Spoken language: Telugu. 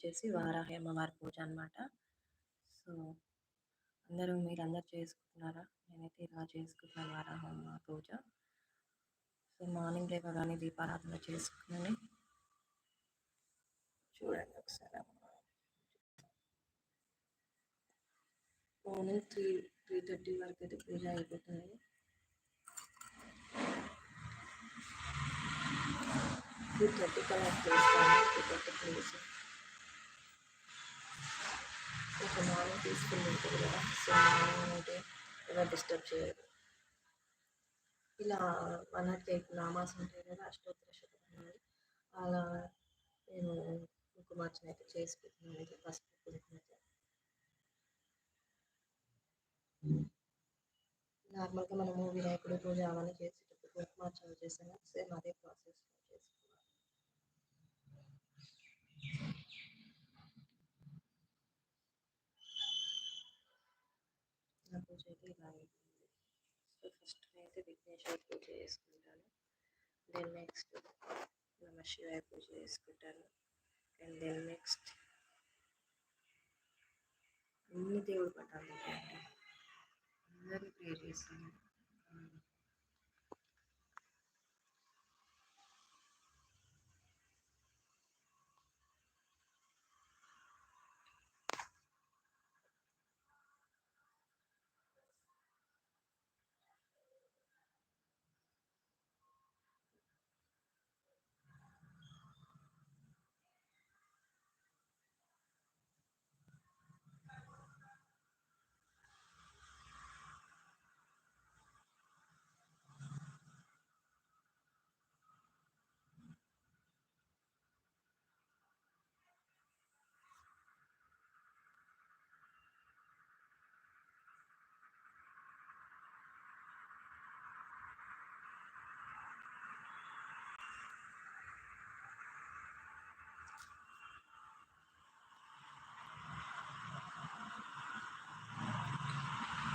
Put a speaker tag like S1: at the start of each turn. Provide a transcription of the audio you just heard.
S1: వచ్చేసి వారాహి అమ్మవారి పూజ అనమాట సో అందరూ మీరు అందరు చేసుకుంటున్నారా? నేనైతే ఇలా చేసుకుంటున్నాను వారాహి అమ్మ పూజ. సో మార్నింగ్ లేవగానే దీపారాధన చేసుకుని చూడండి ఒకసారి మార్నింగ్ త్రీ త్రీ థర్టీ వరకు అయితే పూజ అయిపోతుంది. త్రీ థర్టీ కల్లా చేస్తాను. టూ థర్టీ తీసుకుని ఉంటుంది కదా సో అంటే ఎవరు డిస్టర్బ్ చేయరు. ఇలా వన్ నాట్ ఎయిట్ నామాస్ ఉంటాయి కదా అష్టోత్తర శతనాలు అలా నేను కుంకుమార్చన అయితే చేసుకుంటున్నాను అయితే ఫస్ట్ కుంకుమ నార్మల్గా మనము వినాయకుడి పూజ అవన్నీ చేసేటప్పుడు కుంకుమార్చన చేసాము సేమ్ అదే పూజ అయితే ఇలా అవుతుంది సో ఫస్ట్ అయితే విఘ్నేశ్వర పూజ చేసుకుంటాను. దెన్ నెక్స్ట్ నమ శివాయ పూజ చేసుకుంటాను. అండ్ దెన్ నెక్స్ట్ అన్ని దేవుడు పట్టాలు అందరూ ప్రేర్ చేస్తాను